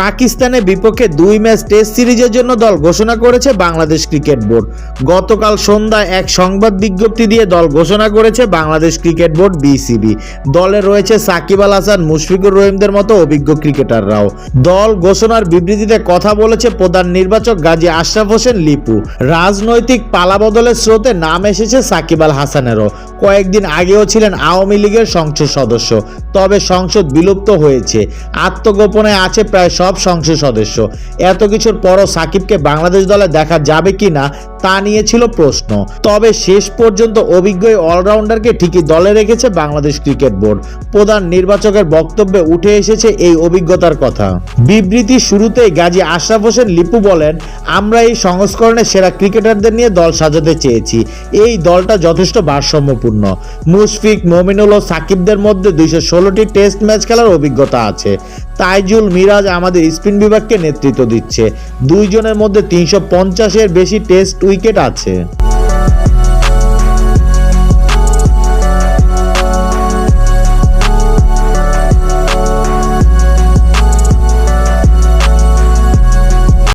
পাকিস্তানের বিপক্ষে দুই ম্যাচ টেস্ট সিরিজের জন্য দল ঘোষণা করেছে বাংলাদেশ ক্রিকেট বোর্ড। গতকাল সন্ধ্যায় এক সংবাদ বিজ্ঞপ্তি দিয়ে দল ঘোষণা করেছে বাংলাদেশ ক্রিকেট বোর্ড, বিসিবি। দলে রয়েছে সাকিব আল হাসান, মুশফিকুর রহিমদের মতো অভিজ্ঞ ক্রিকেটাররাও। দল ঘোষণার বিবৃতিতে কথা বলেছে প্রধান নির্বাচক গাজী আশরাফ হোসেন, লিপু। রাজনৈতিক পালাবদলের স্রোতে নাম এসেছে সাকিব আল হাসানেরও। কয়েকদিন আগেও ছিলেন আওয়ামী লীগের সংসদ সদস্য, তবে সংসদ বিলুপ্ত হয়েছে। আত্মগোপনে আছে প্রায় সংসদ সদস্য। এত কিছুর পরও সাকিবকে বাংলাদেশ দলে দেখা যাবে কি না তা নিয়ে ছিল প্রশ্ন। তবে শেষ পর্যন্ত অভিজ্ঞ অলরাউন্ডারকে ঠিকই দলে রেখেছে বাংলাদেশ ক্রিকেট বোর্ড। প্রধান নির্বাচকের বক্তব্যে উঠে এসেছে এই অভিজ্ঞতার কথা। বিবৃতি শুরুতেই গাজী আশরাফ হোসেন লিপু বলেন, আমরা এই সংস্করণে সেরা ক্রিকেটারদের নিয়ে দল সাজাতে চেয়েছি। এই দলটা যথেষ্ট ভারসাম্যপূর্ণ। মুশফিক, মমিনুল ও সাকিবদের মধ্যে দুইশো ষোলোটি টেস্ট ম্যাচ খেলার অভিজ্ঞতা আছে। তাইজুল মিরাজ আমাদের স্পিন বিভাগকে নেতৃত্ব দিচ্ছে। দুইজনের মধ্যে তিনশো পঞ্চাশের বেশি টেস্ট উইকেট আছে।